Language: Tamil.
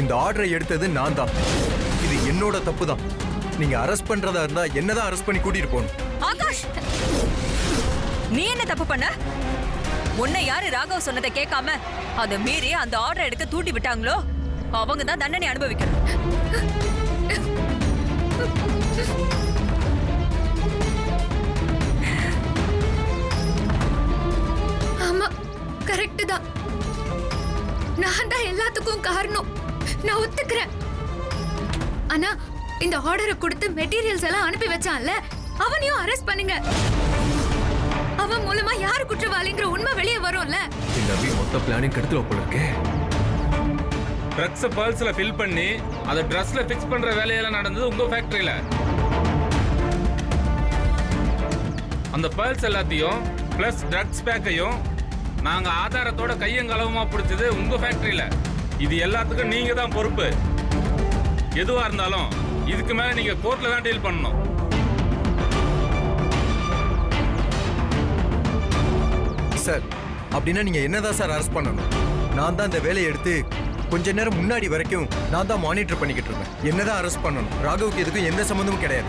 இந்த ஆர்டரை எடுத்தது நான் தான். இது என்னோட தப்பு தான் நீங்க அரெஸ்ட் பண்றதா இருந்தா என்னதான் அரெஸ்ட் பண்ணி கூட்டிட்டு போகணும். ஆகாஷ்! நீ என்ன தப்பு பண்ண? உன்னை யாரு ராகவ் சொன்னதை கேட்காம அதை மீறி அந்த ஆர்டர் எடுக்க தூண்டி விட்டாங்களோ? அவங்க தான் தண்டனை அனுபவிக்கணும். ஆமா கரெக்ட் தான். நான் தான் எல்லாத்துக்கும் காரணம். நான் ஒத்துக்கிறேன். ஆனா இந்த ஆர்டரை கொடுத்து மெட்டீரியல்ஸ் எல்லாம் அனுப்பி வச்சான்ல அவனையும் அரெஸ்ட் பண்ணுங்க. அவன் மூலமா யார் குற்றவாளிங்கிற உண்மை வெளியே வரும்ல. இந்த அபி மொத்த பிளானையும் கெடுத்துல போல இருக்கே. ட்ரக்ஸை பர்ஸ்ல ஃபில் பண்ணி அதை ட்ரெஸ்ல ஃபிக்ஸ் பண்ற வேலையெல்லாம் நடந்தது உங்க ஃபேக்டரியில அந்த பர்ஸ் எல்லாத்தையும் பிளஸ் ட்ரக்ஸ் பேக்கையும் நாங்க ஆதாரத்தோட கையங்களவுமா பிடிச்சது உங்க ஃபேக்டரியில இது எல்லாத்துக்கும் நீங்க தான் பொறுப்பு. எதுவா இருந்தாலும் இதுக்கு மேல நீங்க கோர்ட்ல தான் டீல் பண்ணணும். சார் அப்படின்னா நீங்க என்னதான் சார் அரெஸ்ட் பண்ணணும்? நான் தான் இந்த வேலையை எடுத்து கொஞ்ச நேரம் முன்னாடி வரைக்கும் நான் தான் மானிட்டர் பண்ணிக்கிட்டு இருந்தேன். என்னதான் அரெஸ்ட் பண்ணணும்? ராகவுக்கு எதுக்கும் எந்த சம்மந்தமும் கிடையாது.